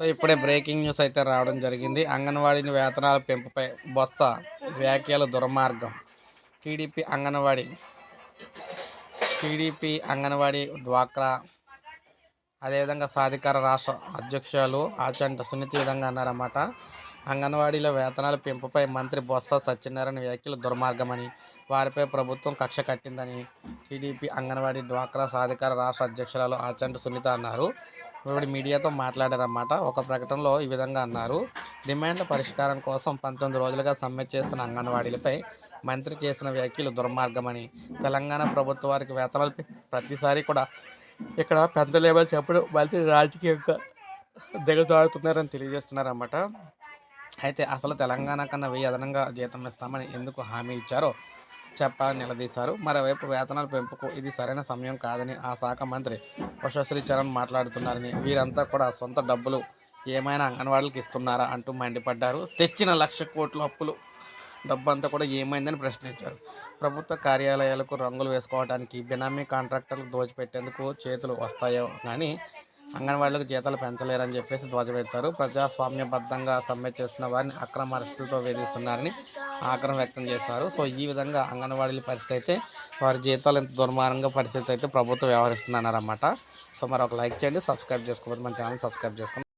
So ఇప్పుడే breaking news అయితే రావడం జరిగింది. అంగన్వాడీని వేతనాల పెంపుపై బొత్స వ్యాఖ్యలు దుర్మార్గం. టీడీపీ అంగన్వాడీ టీడీపీ అంగన్వాడీ డ్వాక్రా అదేవిధంగా సాధికార రాష్ట్ర అధ్యక్షులు ఆచంట సున్నిత విధంగా అన్నారన్నమాట. అంగన్వాడీల వేతనాల పెంపుపై మంత్రి బొత్స సత్యనారాయణ వ్యాఖ్యలు దుర్మార్గమని వారిపై ప్రభుత్వం కక్ష కట్టిందని టీడీపీ అంగన్వాడీ డ్వాక్రా సాధికార రాష్ట్ర అధ్యక్షురాలు ఆచంట సునీత అన్నారు. ఇప్పుడు మీడియాతో మాట్లాడారన్నమాట. ఒక ప్రకటనలో ఈ విధంగా అన్నారు. డిమాండ్ల పరిష్కారం కోసం పంతొమ్మిది రోజులుగా సమ్మె చేస్తున్న అంగన్వాడీలపై మంత్రి చేసిన వ్యాఖ్యలు దుర్మార్గమని తెలంగాణ ప్రభుత్వ వారికి వేతనాలు ప్రతిసారి కూడా ఇక్కడ పెద్ద లేవల్ చెప్పడం మంత్రి రాజకీయంగా దిగజారుతున్నారని తెలియజేస్తున్నారన్నమాట. అయితే అసలు తెలంగాణ కన్నా వెయ్యి అదనంగా జీతం ఇస్తామని ఎందుకు హామీ ఇచ్చారో చెప్పాలని నిలదీశారు. మరోవైపు వేతనాల పెంపుకు ఇది సరైన సమయం కాదని ఆ శాఖ మంత్రి ఉషశ్రీ చరణ్ మాట్లాడుతున్నారని వీరంతా కూడా సొంత డబ్బులు ఏమైనా అంగన్వాడీలకు ఇస్తున్నారా అంటూ మండిపడ్డారు. తెచ్చిన లక్ష కోట్ల అప్పులు డబ్బు అంతా కూడా ఏమైందని ప్రశ్నించారు. ప్రభుత్వ కార్యాలయాలకు రంగులు వేసుకోవడానికి బినామీ కాంట్రాక్టర్లకు దోచిపెట్టేందుకు చేతులు వస్తాయో కానీ అంగన్వాడీలకు జీతాలు పెంచలేరని చెప్పేసి ధ్వజమెత్తారు. ప్రజాస్వామ్యబద్ధంగా సమ్మె చేస్తున్న వారిని అక్రమ అరెస్టులతో వేధిస్తున్నారని ఆగ్రహం వ్యక్తం చేశారు. సో ఈ విధంగా అంగన్వాడీల పరిస్థితి అయితే వారి జీతాలు ఎంత దుర్మార్గంగా పరిస్థితి అయితే ప్రభుత్వం వ్యవహరిస్తున్నారన్నమాట సో మరి ఒక లైక్ చేయండి సబ్స్క్రైబ్ చేసుకోవద్దు మన ఛానల్ సబ్స్క్రైబ్ చేసుకోండి.